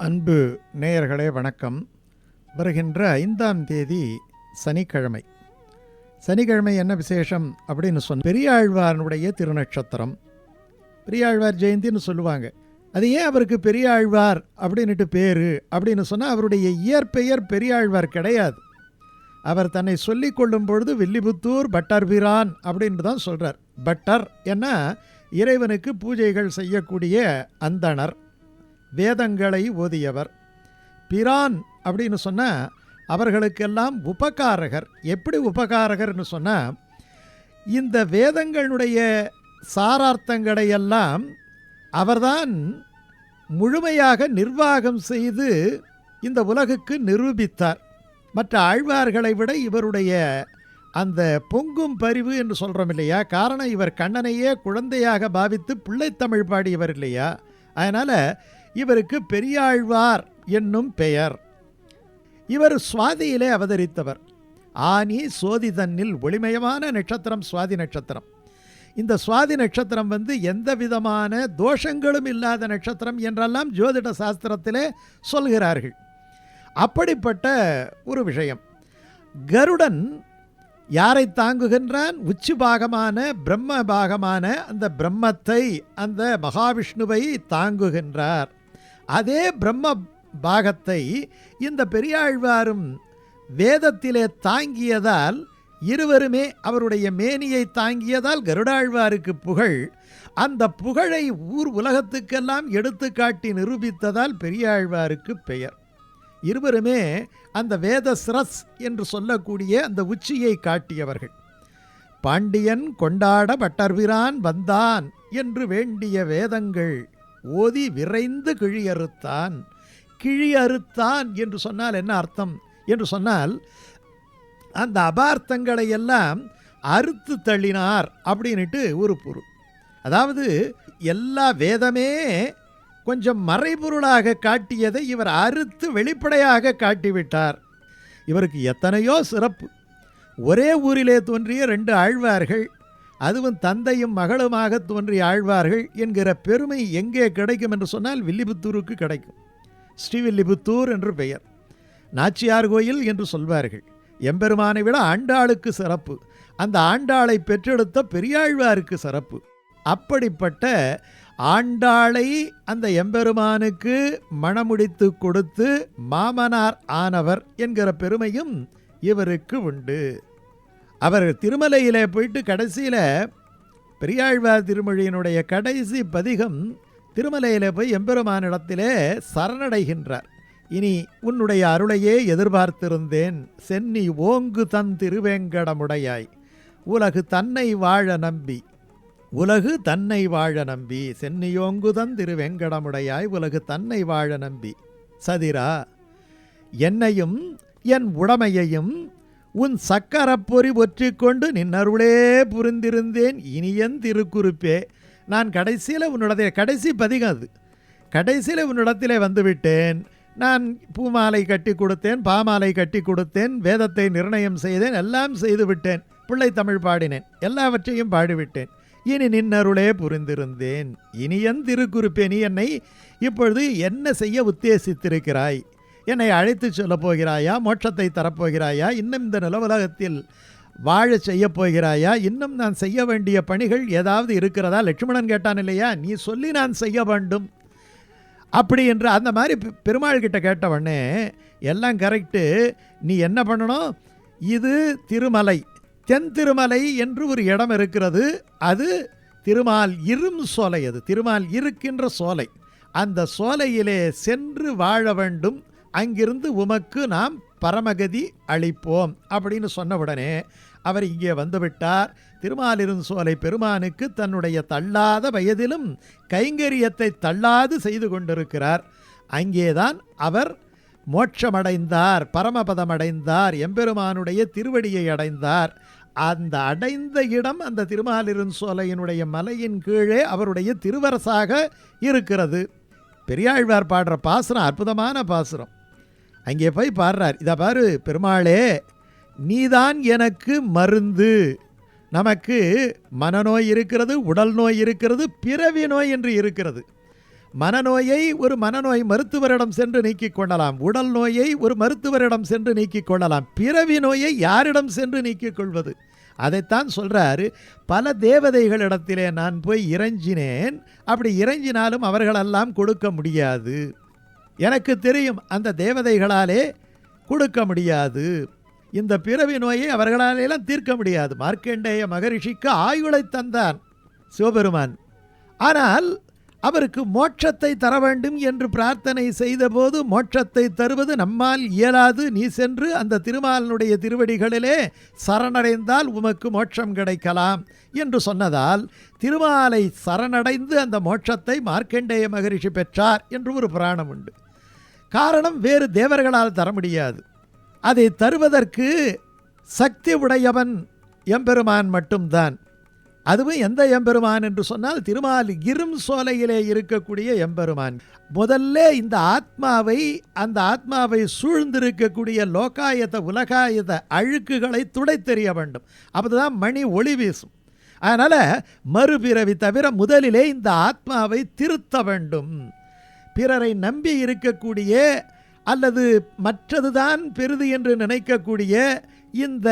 அன்பு நேயர்களே வணக்கம். வருகின்ற ஐந்தாம் தேதி சனிக்கிழமை. சனிக்கிழமை என்ன விசேஷம் அப்படின்னு சொன்ன பெரியாழ்வாரனுடைய திருநட்சத்திரம். பெரியாழ்வார் ஜெயந்தின்னு சொல்லுவாங்க. அது ஏன் அவருக்கு பெரியாழ்வார் அப்படின்னுட்டு பேர்? அப்படின்னு சொன்னால் அவருடைய இயற்பெயர் பெரியாழ்வார் கிடையாது. அவர் தன்னை சொல்லிக் கொள்ளும் பொழுது வில்லிபுத்தூர் பட்டர்பிரான் அப்படின்ட்டு தான் சொல்கிறார் பட்டர் என்ன இறைவனுக்கு பூஜைகள் செய்யக்கூடிய அந்தணர். வேதங்களை ஓதியவர். பிரான் அப்படின்னு சொன்னால் அவர்களுக்கெல்லாம் உபகாரகர். எப்படி உபகாரகர்னு சொன்னால் இந்த வேதங்களுடைய சாரார்த்தங்களை எல்லாம் அவர்தான் முழுமையாக நிர்வாகம் செய்து இந்த உலகுக்கு நிரூபித்தார். மற்ற ஆழ்வார்களை விட இவருடைய அந்த பொங்கும் பரிவு என்று சொல்கிறோம் இல்லையா? காரணம் இவர் கண்ணனையே குழந்தையாக பாவித்து பிள்ளைத்தமிழ் பாடியவர் இல்லையா? அதனால் இவருக்கு பெரியாழ்வார் என்னும் பெயர். இவர் சுவாதியிலே அவதரித்தவர். ஆனி சோதி தன்னில் ஒளிமயமான நட்சத்திரம் சுவாதி நட்சத்திரம். இந்த சுவாதி நட்சத்திரம் வந்து எந்த விதமான தோஷங்களும் இல்லாத நட்சத்திரம் என்றெல்லாம் ஜோதிட சாஸ்திரத்திலே சொல்கிறார்கள். அப்படிப்பட்ட ஒரு விஷயம். கருடன் யாரை தாங்குகின்றான்? உச்சி பாகமான பிரம்ம பாகமான அந்த பிரம்மத்தை அந்த மகாவிஷ்ணுவை தாங்குகின்றார். அதே பிரம்ம பாகத்தை இந்த பெரியாழ்வாரும் வேதத்திலே தாங்கியதால் இருவருமே அவருடைய மேனியை தாங்கியதால் கருடாழ்வாருக்கு புகழ் அந்த புகழை ஊர் உலகத்துக்கெல்லாம் எடுத்துக்காட்டி நிரூபித்ததால் பெரியாழ்வாருக்கு பெயர். இருவருமே அந்த வேத சிரஸ் என்று சொல்லக்கூடிய அந்த உச்சியை காட்டியவர்கள். பாண்டியன் கொண்டாட பட்டர்பிரான் வந்தான் என்று வேண்டிய வேதங்கள் ஓதி விரைந்து கிழியறுத்தான். கிழியறுத்தான் என்று சொன்னால் என்ன அர்த்தம்? என்று சொன்னால் அந்த அபார்த்தங்களை எல்லாம் அறுத்து தள்ளினார் அப்படின்ட்டு ஒரு பொருள். அதாவது எல்லா வேதமே கொஞ்சம் மறைபொருளாக காட்டியதை இவர் அறுத்து வெளிப்படையாக காட்டிவிட்டார். இவருக்கு எத்தனையோ சிறப்பு. ஒரே ஊரிலே தோன்றிய ரெண்டு ஆழ்வார்கள் அதுவும் தந்தையும் மகளுமாக தோன்றி ஆழ்வார்கள் என்கிற பெருமை எங்கே கிடைக்கும் என்று சொன்னால் வில்லிபுத்தூருக்கு கிடைக்கும். ஸ்ரீவில்லிபுத்தூர் என்று பெயர். நாச்சியார் கோயில் என்று சொல்வார்கள். எம்பெருமானை விட ஆண்டாளுக்கு சிறப்பு. அந்த ஆண்டாளை பெற்றெடுத்த பெரியாழ்வாருக்கு சிறப்பு. அப்படிப்பட்ட ஆண்டாளை அந்த எம்பெருமானுக்கு மணமுடித்து கொடுத்து மாமனார் ஆனவர் என்கிற பெருமையும் இவருக்கு உண்டு. அவர் திருமலையிலே போயிட்டு கடைசியில் பெரியாழ்வார் திருமொழியினுடைய கடைசி பதிகம் திருமலையிலே போய் எம்பெருமானிடத்திலே சரணடைகின்றார். இனி உன்னுடைய அருளையே எதிர்பார்த்திருந்தேன். சென்னி ஓங்கு தன் திருவேங்கடமுடையாய். உலகு தன்னை வாழ நம்பி. உலகு தன்னை வாழ நம்பி. சென்னியோங்குதன் திருவேங்கடமுடையாய். உலகு தன்னை வாழ நம்பி. சதிரா என்னையும் என் உடமையையும் உன் சக்கரப்பொறி ஒற்றிக்கொண்டு நின்னருளே புரிந்திருந்தேன். இனியன் திருக்குறிப்பே. நான் கடைசியில் உன்னுடைய கடைசி பதிகம் அது கடைசியில் உன்னிடத்திலே வந்துவிட்டேன். நான் பூமாலை கட்டி கொடுத்தேன் பாமாலை கட்டி கொடுத்தேன் வேதத்தை நிர்ணயம் செய்தேன் எல்லாம் செய்து விட்டேன். பிள்ளை தமிழ் பாடினேன் எல்லாவற்றையும் பாடிவிட்டேன். இனி நின்னருளே புரிந்திருந்தேன். இனியன் திருக்குறிப்பே நீ என்னை இப்பொழுது என்ன செய்ய உத்தேசித்திருக்கிறாய்? என்னை அழைத்து செல்ல போகிறாயா மோட்சத்தை தரப்போகிறாயா? இன்னும் இந்த நிலவுலகத்தில் வாழ செய்ய போகிறாயா இன்னும் நான் செய்ய வேண்டிய பணிகள் ஏதாவது இருக்கிறதா? லட்சுமணன் கேட்டான் இல்லையா நீ சொல்லி நான் செய்ய வேண்டும். அப்படி என்று அந்த மாதிரி பெருமாள் கிட்ட கேட்டவொடனே எல்லாம் கரெக்டு நீ என்ன பண்ணணும்? இது திருமலை. தென் திருமலை என்று ஒரு இடம் இருக்கிறது. அது திருமால் இரும் சோலை அது. திருமால் இருக்கின்ற சோலை. அந்த சோலையிலே சென்று வாழ வேண்டும். அங்கிருந்து உமக்கு நாம் பரமகதி அளிப்போம் அப்படின்னு சொன்ன உடனே அவர் இங்கே வந்துவிட்டார். திருமாலிருந் சோலை பெருமானுக்கு தன்னுடைய தள்ளாத வயதிலும் கைங்கரியத்தை தள்ளாது செய்து கொண்டிருக்கிறார். அங்கேதான் அவர் மோட்சமடைந்தார் பரமபதமடைந்தார் எம்பெருமானுடைய திருவடியை அடைந்தார். அந்த அடைந்த இடம் அந்த திருமாலிருந் சோலையினுடைய மலையின் கீழே அவருடைய திருவரசாக இருக்கிறது. பெரியாழ்வார் பாடுற பாசுரம் அற்புதமான பாசுரம். அங்கே போய் பாடுறார். இதை பாரு பெருமாளே நீதான் எனக்கு மருந்து. நமக்கு மனநோய் இருக்கிறது உடல் நோய் இருக்கிறது பிறவி நோய் என்று இருக்கிறது. மனநோயை ஒரு மனநோய் மருத்துவரிடம் சென்று நீக்கிக் கொள்ளலாம். உடல் நோயை ஒரு மருத்துவரிடம் சென்று நீக்கிக் கொள்ளலாம். பிறவி நோயை யாரிடம் சென்று நீக்கிக் கொள்வது? அதைத்தான் சொல்கிறாரு பல தேவதைகளிடத்திலே நான் போய் இறைஞ்சினேன். அப்படி இறைஞ்சினாலும் அவர்களெல்லாம் கொடுக்க முடியாது. எனக்கு தெரியும் அந்த தேவதைகளாலே கொடுக்க முடியாது. இந்த பிறவி நோயை அவர்களாலெல்லாம் தீர்க்க முடியாது. மார்க்கண்டேய மகரிஷிக்கு ஆயுளை தந்தான் சிவபெருமான். ஆனால் அவருக்கு மோட்சத்தை தர வேண்டும் என்று பிரார்த்தனை செய்தபோது மோட்சத்தை தருவது நம்மால் இயலாது. நீ சென்று அந்த திருமாலனுடைய திருவடிகளிலே சரணடைந்தால் உமக்கு மோட்சம் கிடைக்கலாம் என்று சொன்னதால் திருமாலை சரணடைந்து அந்த மோட்சத்தை மார்க்கண்டேய மகரிஷி பெற்றார் என்று ஒரு புராணம் உண்டு. காரணம் வேறு தேவர்களால் தர முடியாது. அதை தருவதற்கு சக்தி உடையவன் எம்பெருமான் மட்டும்தான். அதுவும் எந்த எம்பெருமான் என்று சொன்னால் திருமால் இரும் சோலையிலே இருக்கக்கூடிய எம்பெருமான். முதல்ல இந்த ஆத்மாவை அந்த ஆத்மாவை சூழ்ந்திருக்கக்கூடிய லோகாயத உலகாயத அழுக்குகளை துடைத்தெறிய வேண்டும். அப்போதான் மணி ஒளி வீசும். அதனால் மறுபிறவி தவிர முதலிலே இந்த ஆத்மாவை திருத்த வேண்டும். பிறரை நம்பி இருக்கக்கூடிய அல்லது மற்றதுதான் பெரிது என்று நினைக்கக்கூடிய இந்த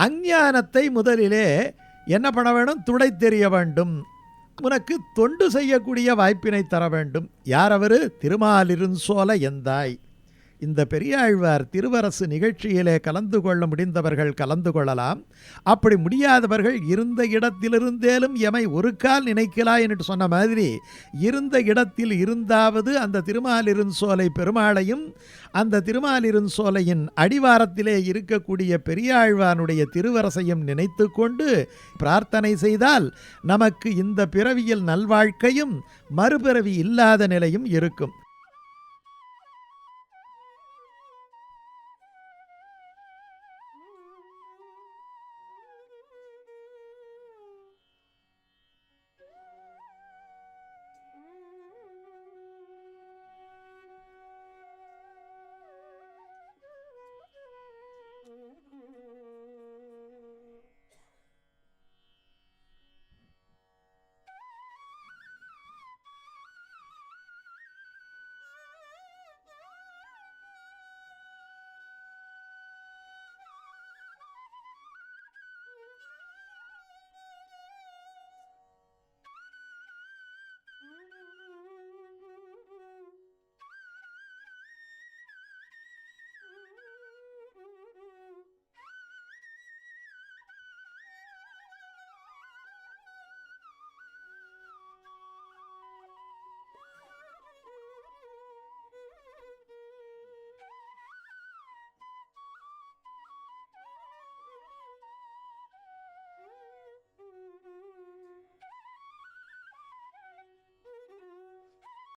அஞ்ஞானத்தை முதலிலே என்ன பண்ண வேணும் துடை தெரிய வேண்டும். உனக்கு தொண்டு செய்யக்கூடிய வாய்ப்பினை தர வேண்டும். யார் அவர்? திருமாலிருஞ்சோல எந்தாய். இந்த பெரியாழ்வார் திருவரசு நிகழ்ச்சியிலே கலந்து கொள்ள முடிந்தவர்கள் கலந்து கொள்ளலாம். அப்படி முடியாதவர்கள் இருந்த இடத்திலிருந்தேலும் எமை ஒரு கால் நினைக்கலா என்று சொன்ன மாதிரி இருந்த இடத்தில் இருந்தாவது அந்த திருமாலிருஞ்சோலை பெருமாளையும் அந்த திருமாலிருஞ்சோலையின் அடிவாரத்திலே இருக்கக்கூடிய பெரியாழ்வானுடைய திருவரசையும் நினைத்து கொண்டு பிரார்த்தனை செய்தால் நமக்கு இந்த பிறவியில் நல்வாழ்க்கையும் மறுபிறவி இல்லாத நிலையும் இருக்கும்.